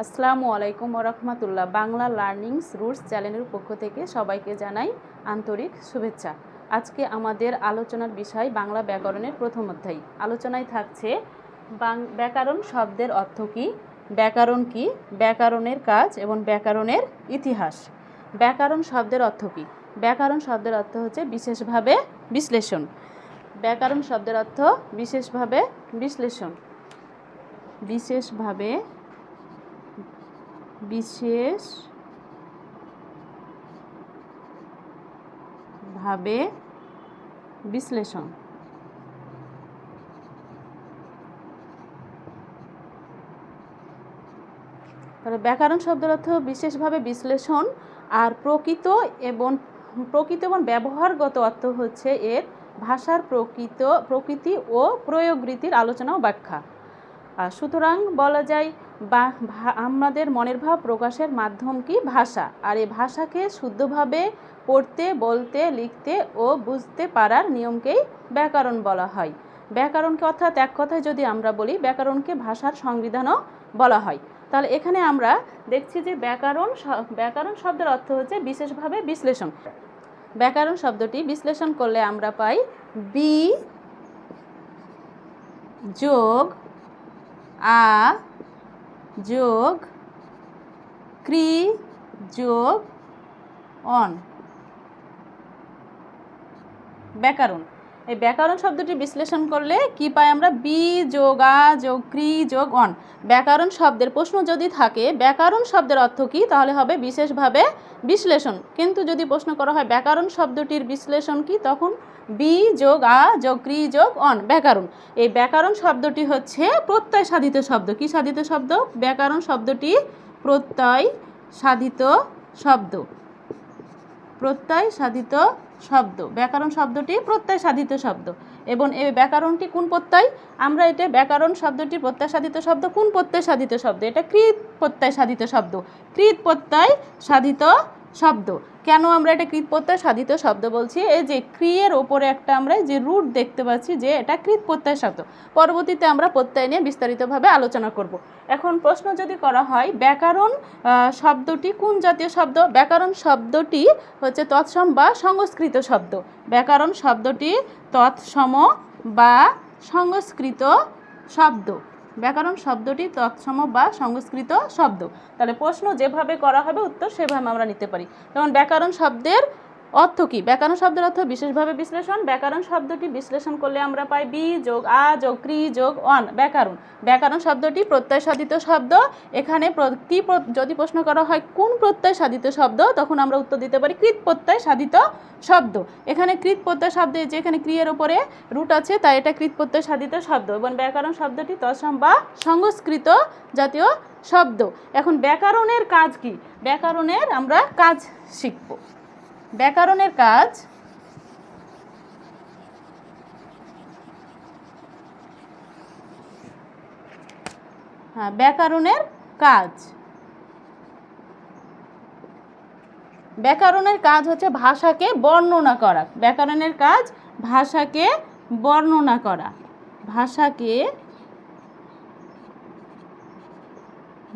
আসসালামু আলাইকুম ওরহমতুল্লাহ বাংলা লার্নিংস রুটস চ্যানেলের পক্ষ থেকে সবাইকে জানাই আন্তরিক শুভেচ্ছা। আজকে আমাদের আলোচনার বিষয় বাংলা ব্যাকরণের প্রথম অধ্যায়। আলোচনায় থাকছে ব্যাকরণ শব্দের অর্থ কী? ব্যাকরণ কী? ব্যাকরণের কাজ এবং ব্যাকরণের ইতিহাস। ব্যাকরণ শব্দের অর্থ কী? ব্যাকরণ শব্দের অর্থ হচ্ছে বিশেষভাবে বিশ্লেষণ। ব্যাকরণ শব্দের অর্থ বিশেষভাবে বিশ্লেষণ। বিশেষভাবে বিশেষ ভাবে বিশ্লেষণ। তাহলে ব্যাকরণ শব্দের অর্থ বিশেষভাবে বিশ্লেষণ আর প্রকৃত এবং প্রকৃত এবং ব্যবহারগত অর্থ হচ্ছে এর ভাষার প্রকৃত প্রকৃতি ও প্রয়োগ রীতির আলোচনা ও ব্যাখ্যা। সুতরাং বলা যায়, বা আমাদের মনের ভাব প্রকাশের মাধ্যম কি? ভাষা। আর এই ভাষাকে শুদ্ধভাবে পড়তে, বলতে, লিখতে ও বুঝতে পারার নিয়মকেই ব্যাকরণ বলা হয়। ব্যাকরণকে অর্থাৎ এক কথায় যদি আমরা বলি, ব্যাকরণকে ভাষার সংবিধানও বলা হয়। তাহলে এখানে আমরা দেখছি যে ব্যাকরণ ব্যাকরণ শব্দের অর্থ হচ্ছে বিশেষভাবে বিশ্লেষণ। ব্যাকরণ শব্দটি বিশ্লেষণ করলে আমরা পাই বি যোগ আ যোগ ক্রি যোগ অন। ব্যাকরণ। এই ব্যাকরণ শব্দটি বিশ্লেষণ করলে কি পাই আমরা বি যোগ আ যোগ ক্রি যোগ অন। ব্যাকরণ শব্দের প্রশ্ন যদি থাকে, ব্যাকরণ শব্দের অর্থ কী? তাহলে হবে বিশেষভাবে বিশ্লেষণ। কিন্তু যদি প্রশ্ন করা হয় ব্যাকরণ শব্দটির বিশ্লেষণ কি, তখন বি যোগ আ যোগ ক্রি যোগ অন, ব্যাকরণ। এই ব্যাকরণ শব্দটি হচ্ছে প্রত্যয় সাধিত শব্দ। কি সাধিত শব্দ? ব্যাকরণ শব্দটি প্রত্যয় সাধিত শব্দ। প্রত্যয় সাধিত শব্দ। ব্যাকরণ শব্দটি প্রত্যয় সাধিত শব্দ। এবং এই ব্যাকরণটি কোন প্রত্যয়? আমরা এটা ব্যাকরণ শব্দটি প্রত্যয় সাধিত শব্দ, কোন প্রত্যয় সাধিত শব্দ? এটা কৃত প্রত্যয় সাধিত শব্দ। কৃত প্রত্যয় সাধিত শব্দ। কেন আমরা এটা কৃত প্রত্যয় সাধিত শব্দ বলছি? এই যে ক্রিয়ের ওপরে একটা আমরা যে রুট দেখতে পাচ্ছি যে এটা কৃত প্রত্যয় শব্দ। পরবর্তীতে আমরা প্রত্যয় নিয়ে বিস্তারিতভাবে আলোচনা করব। এখন প্রশ্ন যদি করা হয়, ব্যাকরণ শব্দটি কোন জাতীয় শব্দ? ব্যাকরণ শব্দটি হচ্ছে তৎসম বা সংস্কৃত শব্দ। ব্যাকরণ শব্দটি তৎসম বা সংস্কৃত শব্দ। ব্যাকরণ শব্দটি তৎসম বা সংস্কৃত শব্দ। তাহলে প্রশ্ন যেভাবে করা হবে উত্তর সেভাবে আমরা নিতে পারি। যেমন ব্যাকরণ শব্দের অর্থ কী? ব্যাকরণ শব্দের অর্থ বিশেষভাবে বিশ্লেষণ। ব্যাকরণ শব্দটি বিশ্লেষণ করলে আমরা পাই বি যোগ আ যোগ ক্রি যোগ অন ব্যাকরণ। ব্যাকরণ শব্দটি প্রত্যয় সাধিত শব্দ। এখানে কি যদি প্রশ্ন করা হয় কোন প্রত্যয় সাধিত শব্দ, তখন আমরা উত্তর দিতে পারি কৃত প্রত্যয় সাধিত শব্দ। এখানে কৃত প্রত্যয় শব্দে যে এখানে ক্রিয়ের ওপরে রুট আছে, তাই এটা কৃত প্রত্যয় সাধিত শব্দ এবং ব্যাকরণ শব্দটি তৎসম বা সংস্কৃত জাতীয় শব্দ। এখন ব্যাকরণের কাজ কি? ব্যাকরণের আমরা কাজ শিখব। ব্যাকরণের কাজ। হ্যাঁ ব্যাকরণের কাজ। ব্যাকরণের কাজ হচ্ছে ভাষাকে বর্ণনা করা। ব্যাকরণের কাজ ভাষাকে বর্ণনা করা। ভাষাকে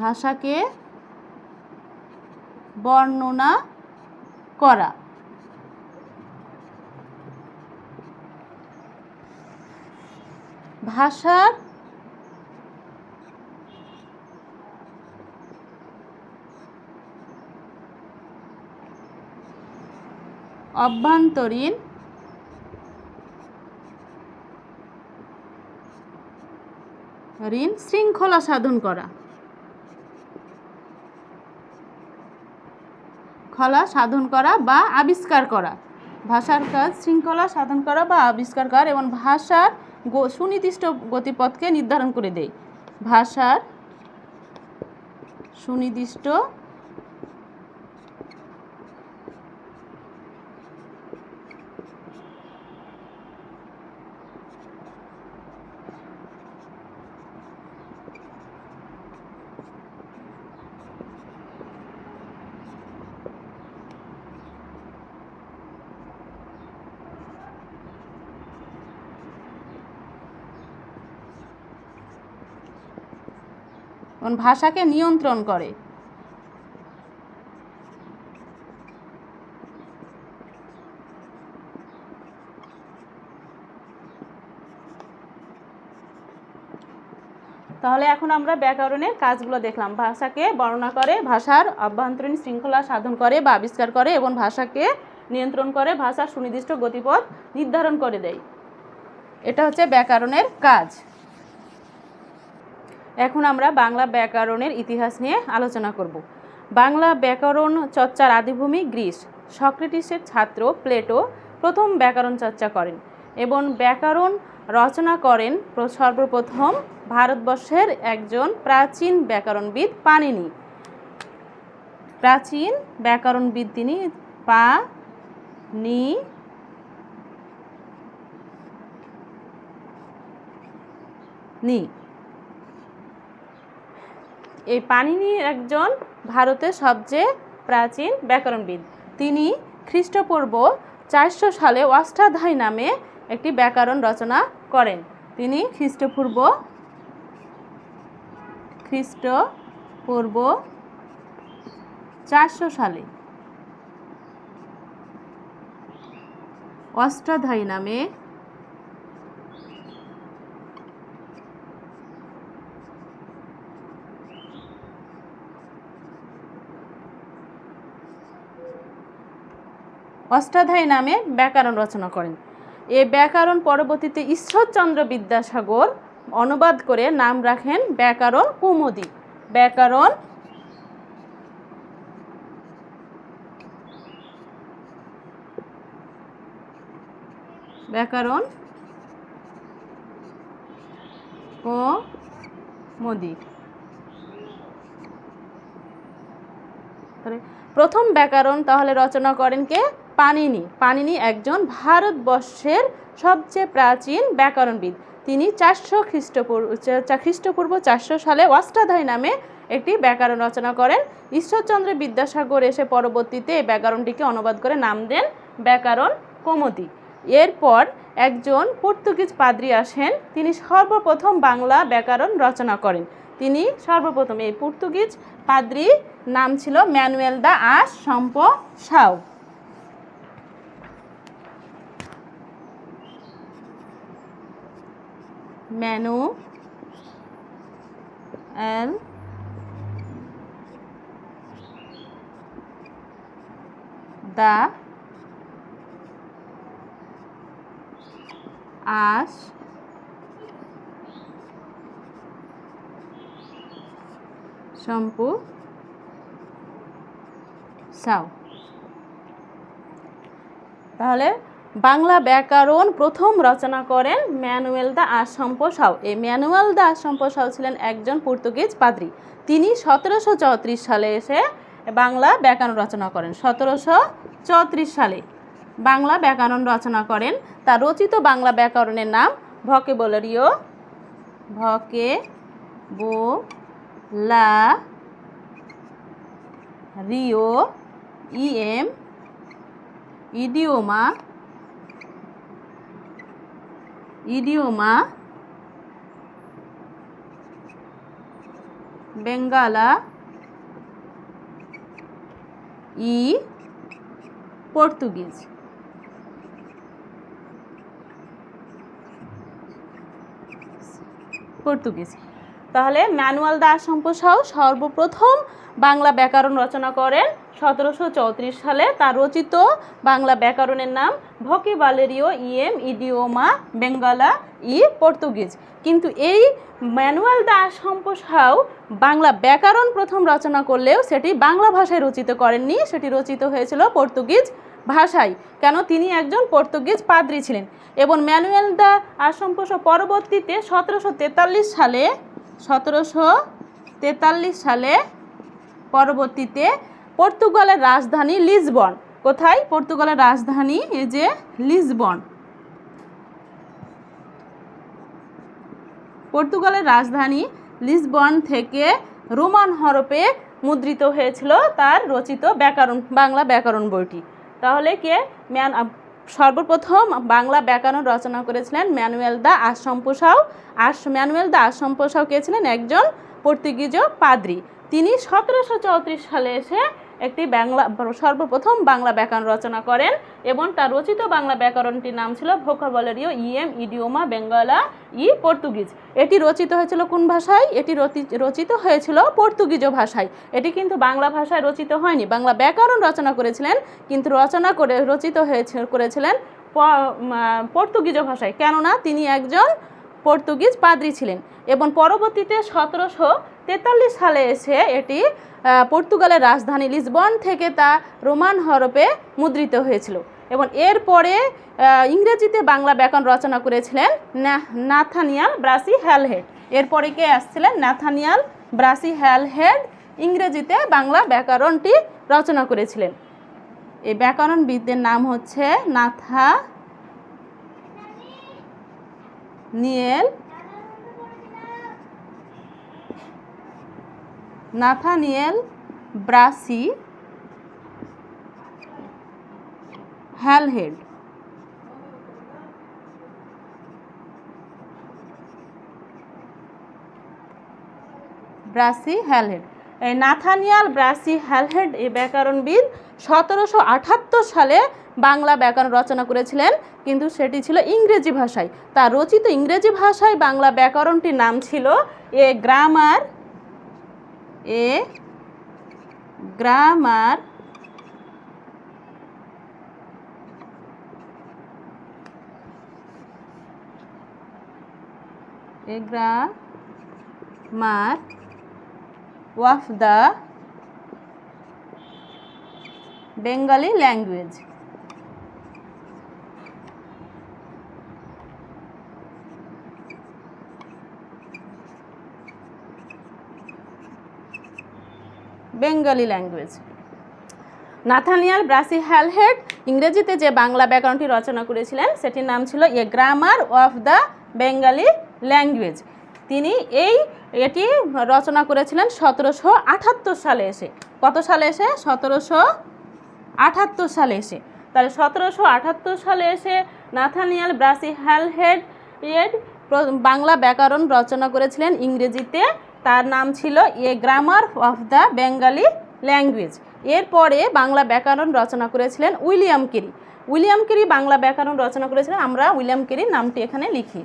ভাষাকে বর্ণনা করা। ভাষার অভ্যন্তরীণ ঋণ শৃঙ্খলা সাধন করা। খলা সাধন করা বা আবিষ্কার করা। ভাষার কাজ শৃঙ্খলা সাধন করা বা আবিষ্কার করা এবং ভাষার সুনির্দিষ্ট গতিপথকে নির্ধারণ করে দেয় ভাষার সুনির্দিষ্ট এবং ভাষাকে নিয়ন্ত্রণ করে। তাহলে এখন আমরা ব্যাকরণের কাজগুলো দেখলাম। ভাষাকে বর্ণনা করে, ভাষার অভ্যন্তরীণ শৃঙ্খলা সাধন করে বা আবিষ্কার করে এবং ভাষাকে নিয়ন্ত্রণ করে, ভাষার সুনির্দিষ্ট গতিপথ নির্ধারণ করে দেয়। এটা হচ্ছে ব্যাকরণের কাজ। এখন আমরা বাংলা ব্যাকরণের ইতিহাস নিয়ে আলোচনা করব। বাংলা ব্যাকরণ চর্চার আদিভূমি গ্রিস। সক্রেটিসের ছাত্র প্লেটো প্রথম ব্যাকরণ চর্চা করেন এবং ব্যাকরণ রচনা করেন সর্বপ্রথম ভারতবর্ষের একজন প্রাচীন ব্যাকরণবিদ পানিনি। প্রাচীন ব্যাকরণবিদ তিনি পা নি নি এই পানিনি একজন ভারতের সবচেয়ে প্রাচীন ব্যাকরণবিদ। তিনি খ্রিস্টপূর্ব চারশো সালে অষ্টাধ্যায় নামে একটি ব্যাকরণ রচনা করেন। তিনি খ্রিস্টপূর্ব খ্রিস্টপূর্ব চারশো সালে অষ্টাধ্যায়ী নামে অষ্টাধ্যায়ী নামে ব্যাকরণ রচনা করেন। এ ব্যাকরণ পরবর্তীতে ঈশ্বরচন্দ্র বিদ্যাসাগর অনুবাদ করে নাম রাখেন ব্যাকরণ কুমুদি। ব্যাকরণ ব্যাকরণ ও মোদি প্রথম ব্যাকরণ তাহলে রচনা করেন কে? পানিনি। পানিনি একজন ভারতবর্ষের সবচেয়ে প্রাচীন ব্যাকরণবিদ। তিনি চারশো খ্রিস্টপূর্ব খ্রিস্টপূর্ব চারশো সালে অষ্টাধ্যায়ী নামে একটি ব্যাকরণ রচনা করেন। ঈশ্বরচন্দ্র বিদ্যাসাগর এসে পরবর্তীতে এই ব্যাকরণটিকে অনুবাদ করে নাম দেন ব্যাকরণ কৌমুদি এরপর একজন পর্তুগিজ পাদ্রী আসেন। তিনি সর্বপ্রথম বাংলা ব্যাকরণ রচনা করেন। তিনি সর্বপ্রথম এই পর্তুগিজ পাদ্রী নাম ছিল Manuel da Assumpcao. Manuel da Assumpcao তাহলে বাংলা ব্যাকরণ প্রথম রচনা করেন ম্যানুয়েল দা আশম্প সাউ। এই ম্যানুয়েল দা আশম্প সাউ ছিলেন একজন পর্তুগিজ পাদ্রী। তিনি সতেরোশো চৌত্রিশ সালে এসে বাংলা ব্যাকরণ রচনা করেন। সতেরোশো চৌত্রিশ সালে বাংলা ব্যাকরণ রচনা করেন। তার রচিত বাংলা ব্যাকরণের নাম ভকে ভকেবলারিও ভকে বো লা রিও ইএম, ইডিওমা ইডিওমা বেঙ্গালা ই পর্তুগিজ পর্তুগিজ তাহলে ম্যানুয়াল দাস সম্পসাও সর্বপ্রথম বাংলা ব্যাকরণ রচনা করেন সতেরোশো চৌত্রিশ সালে তার রচিত বাংলা ব্যাকরণের নাম ভকে বালেরিও ইএম ইডিওমা বেঙ্গালা ই পর্তুগিজ। কিন্তু এই ম্যানুয়াল দাস সম্পসাও বাংলা ব্যাকরণ প্রথম রচনা করলেও সেটি বাংলা ভাষায় রচিত করেননি, সেটি রচিত হয়েছিল পর্তুগিজ ভাষায়, কেন তিনি একজন পর্তুগিজ পাদ্রী ছিলেন। এবং ম্যানুয়েল দা আসম্পস পরবর্তীতে সতেরোশো তেতাল্লিশ সালে, সতেরোশো তেতাল্লিশ সালে পরবর্তীতে পর্তুগালের রাজধানী লিসবন। কোথায়? পর্তুগালের রাজধানী, এই যে লিসবন। পর্তুগালের রাজধানী লিসবন থেকে রোমান হরপে মুদ্রিত হয়েছিল তার রচিত ব্যাকরণ, বাংলা ব্যাকরণ বইটি। তাহলে কে? ম্যান সর্বপ্রথম বাংলা ব্যাকরণ রচনা করেছিলেন ম্যানুয়েল দা আশম্পসাও। আশ, ম্যানুয়েল দা আশম্পসাও কে ছিলেন? একজন পর্তুগিজ পাদ্রী। তিনি সতেরোশো চৌত্রিশ সালে এসে একটি বাংলা, সর্বপ্রথম বাংলা ব্যাকরণ রচনা করেন এবং তার রচিত বাংলা ব্যাকরণটির নাম ছিল ভোকাবলারিও ইএম ইডিওমা বেঙ্গলা ই পর্তুগিজ। এটি রচিত হয়েছিল কোন ভাষায়? এটি রচিত হয়েছিল পর্তুগিজ ভাষায়। এটি কিন্তু বাংলা ভাষায় রচিত হয়নি, বাংলা ব্যাকরণ রচনা করেছিলেন, কিন্তু রচনা করে, রচিত হয়েছে, করেছিলেন পর্তুগিজ ভাষায়। কেননা তিনি একজন পর্তুগিজ পাদ্রী ছিলেন এবং পরবর্তীতে সতেরোশো তেতাল্লিশ সালে এসে এটি পর্তুগালের রাজধানী লিসবন থেকে তা রোমান হরপে মুদ্রিত হয়েছিল এবং এরপরে ইংরেজিতে বাংলা ব্যাকরণ রচনা করেছিলেন নাথানিয়াল ব্রাসি হ্যালহেড। এরপরে কে আসছিলেন? নাথানিয়াল ব্রাসি হ্যালহেড ইংরেজিতে বাংলা ব্যাকরণটি রচনা করেছিলেন। এই ব্যাকরণবিদদের নাম হচ্ছে Nathaniel Nathaniel Brassey Halhed. Brassey Halhed. এই নাথানিয়াল ব্রাসি হ্যালহেড এই ব্যাকরণবিদ সতেরোশো আটাত্তর সালে বাংলা ব্যাকরণ রচনা করেছিলেন, কিন্তু সেটি ছিল ইংরেজি ভাষায়। তার রচিত ইংরেজি ভাষায় বাংলা ব্যাকরণটির নাম ছিল a grammar a grammar a grammar of the Bengali language. Bengali language. Nathaniel Brassey Halhed ইংরেজিতে যে বাংলা ব্যাকরণটি রচনা করেছিলেন, সেটির নাম ছিল a grammar of the Bengali language. তিনি এই, এটি রচনা করেছিলেন সতেরোশো আটাত্তর সালে এসে। কত সালে এসে? সতেরোশো আটাত্তর সালে এসে। তাহলে সতেরোশো আটাত্তর সালে এসে নাথানিয়াল ব্রাসি হ্যালহেড বাংলা ব্যাকরণ রচনা করেছিলেন ইংরেজিতে তার নাম ছিল a grammar of the Bengali language. এরপরে বাংলা ব্যাকরণ রচনা করেছিলেন William Carey. William Carey Bangla ব্যাকরণ রচনা করেছিলেন, আমরা উইলিয়াম কেরির নামটি এখানে লিখি।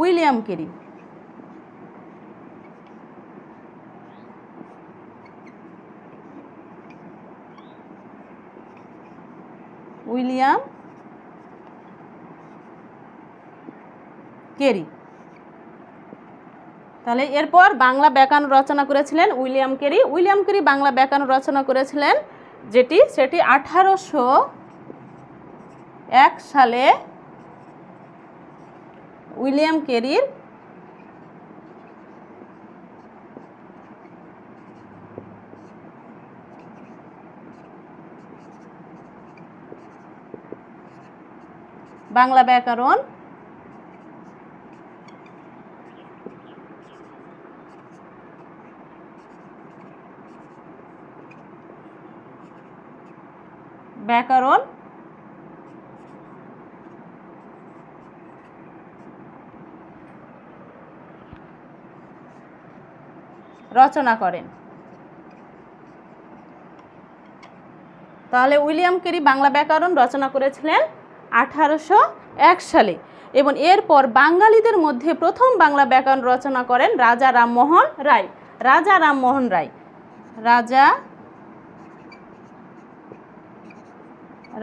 William Carey. William Carey. তাহলে এরপর বাংলা ব্যাকরণ রচনা করেছিলেন William Carey. William Carey Bangla ব্যাকরণ রচনা করেছিলেন যেটি, সেটি আঠারোশো এক সালে উইলিয়াম কেরির বাংলা ব্যাকরণ ব্যাকরণ। রচনা করেন। তাহলে উইলিয়াম কেরি বাংলা ব্যাকরণ রচনা করেছিলেন আঠারোশো এক সালে এবং এরপর বাঙালিদের মধ্যে প্রথম বাংলা ব্যাকরণ রচনা করেন রাজা রামমোহন রায়। রাজা রামমোহন রায়। রাজা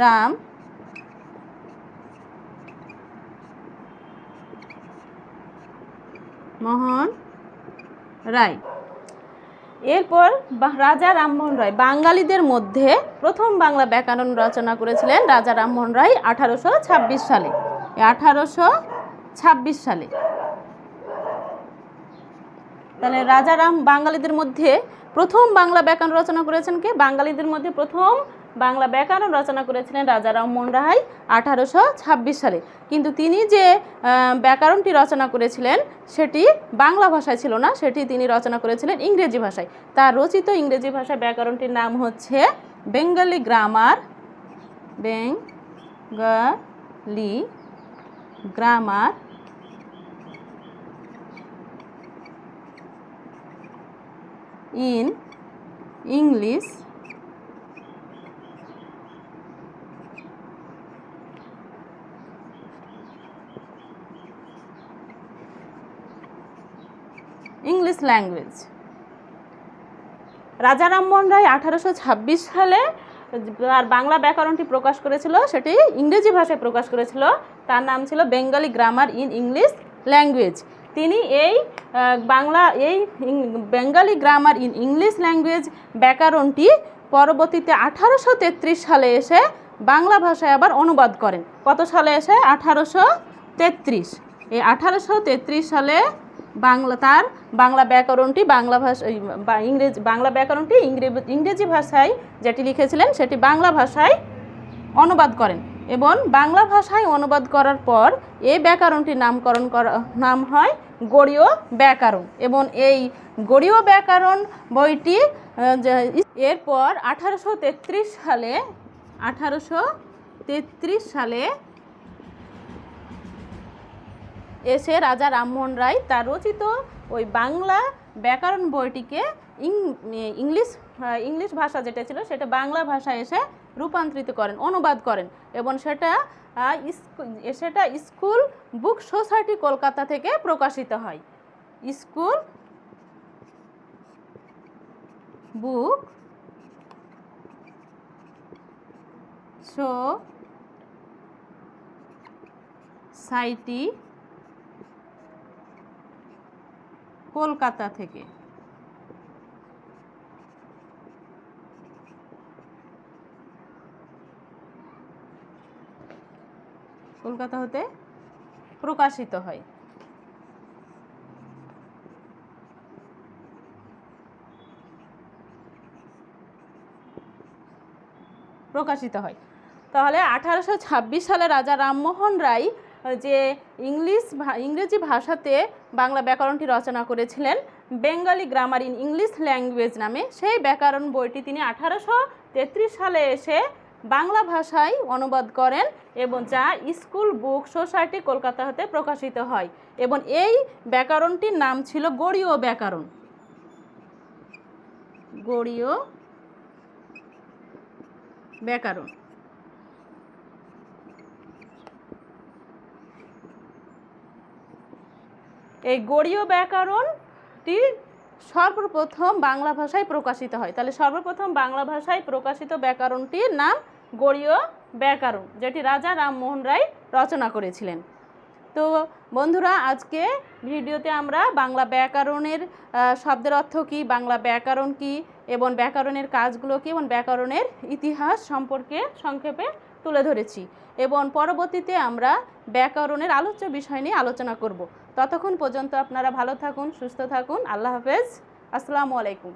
রাম। মোহন রায়। এরপর রাজা রামমোহন রায়। বাঙালিদের মধ্যে প্রথম বাংলা ব্যাকরণ রচনা করেছিলেন রাজা রামমোহন রায় আঠারোশো ছাব্বিশ সালে। আঠারোশো ছাব্বিশ সালে। তাহলে রাজা রাম বাঙালিদের মধ্যে প্রথম বাংলা ব্যাকরণ রচনা করেছেন কে? বাঙালিদের মধ্যে প্রথম বাংলা ব্যাকরণ রচনা করেছিলেন রাজা রামমোহন রায় আঠারোশো ছাব্বিশ সালে। কিন্তু তিনি যে ব্যাকরণটি রচনা করেছিলেন, সেটি বাংলা ভাষায় ছিল না, সেটি তিনি রচনা করেছিলেন ইংরেজি ভাষায়। তার রচিত ইংরেজি ভাষায় ব্যাকরণটির নাম হচ্ছে Bengali grammar Bengali grammar in English English language Raja Rammohan Roy আঠারোশো ছাব্বিশ সালে আর বাংলা ব্যাকরণটি প্রকাশ করেছিল, সেটি ইংরেজি ভাষায় প্রকাশ করেছিল। তার নাম ছিল Bengali grammar in English language তিনি এই বাংলা, এই Bengali grammar in English language ব্যাকরণটি পরবর্তীতে আঠারোশো তেত্রিশ সালে এসে বাংলা ভাষায় আবার অনুবাদ করেন। কত সালে এসে? আঠারোশো তেত্রিশ। এই আঠারোশো তেত্রিশ সালে বাংলা তার, বাংলা ব্যাকরণটি বাংলা ভাষা ইংরেজি, বাংলা ব্যাকরণটি ইংরে- ইংরেজি ভাষায় যেটি লিখেছিলেন সেটি বাংলা ভাষায় অনুবাদ করেন এবং বাংলা ভাষায় অনুবাদ করার পর এই ব্যাকরণটির নামকরণ করা, নাম হয় গড়ীয় ব্যাকরণ এবং এই গড়ীয় ব্যাকরণ বইটি এরপর আঠারোশো তেত্রিশ সালে, আঠারোশো তেত্রিশ সালে এসে রাজা রামমোহন রায় তার রচিত ওই বাংলা ব্যাকরণ বইটিকে ইংলিশ ইংলিশ ভাষা যেটা ছিল সেটা বাংলা ভাষায় এসে রূপান্তরিত করেন, অনুবাদ করেন এবং সেটা সেটা স্কুল বুক সোসাইটি কলকাতা থেকে প্রকাশিত হয়। স্কুল বুক সোসাইটি কলকাতা থেকে। কলকাতা হতে প্রকাশিত হয়। প্রকাশিত হয়। তাহলে আঠারোশো ছাব্বিশ সালে রাজা রামমোহন রায় যে ইংলিশ ইংরেজি ভাষাতে বাংলা ব্যাকরণটি রচনা করেছিলেন Bengali grammar in English language নামে। সেই ব্যাকরণ বইটি তিনি আঠারোশো তেত্রিশ সালে এসে বাংলা ভাষায় অনুবাদ করেন এবং যা স্কুল বুক সোসাইটি কলকাতা হতে প্রকাশিত হয় এবং এই ব্যাকরণটির নাম ছিল গড়ীয় ব্যাকরণ। গড়ীয় ব্যাকরণ। এই গড়ীয় ব্যাকরণটি সর্বপ্রথম বাংলা ভাষায় প্রকাশিত হয়। তাহলে সর্বপ্রথম বাংলা ভাষায় প্রকাশিত ব্যাকরণটির নাম গড়ীয় ব্যাকরণ, যেটি রাজা রামমোহন রায় রচনা করেছিলেন। তো বন্ধুরা, আজকে ভিডিওতে আমরা বাংলা ব্যাকরণের শব্দের অর্থ কী, বাংলা ব্যাকরণ কী, এবং ব্যাকরণের কাজগুলো কী, এবং ব্যাকরণের ইতিহাস সম্পর্কে সংক্ষেপে তুলে ধরেছি। এবং পরবর্তীতে আমরা ব্যাকরণের আলোচ্য বিষয় নিয়ে আলোচনা করব। ততক্ষণ পর্যন্ত আপনারা ভালো থাকুন সুস্থ থাকুন। আল্লাহ হাফেজ। আসসালামু আলাইকুম।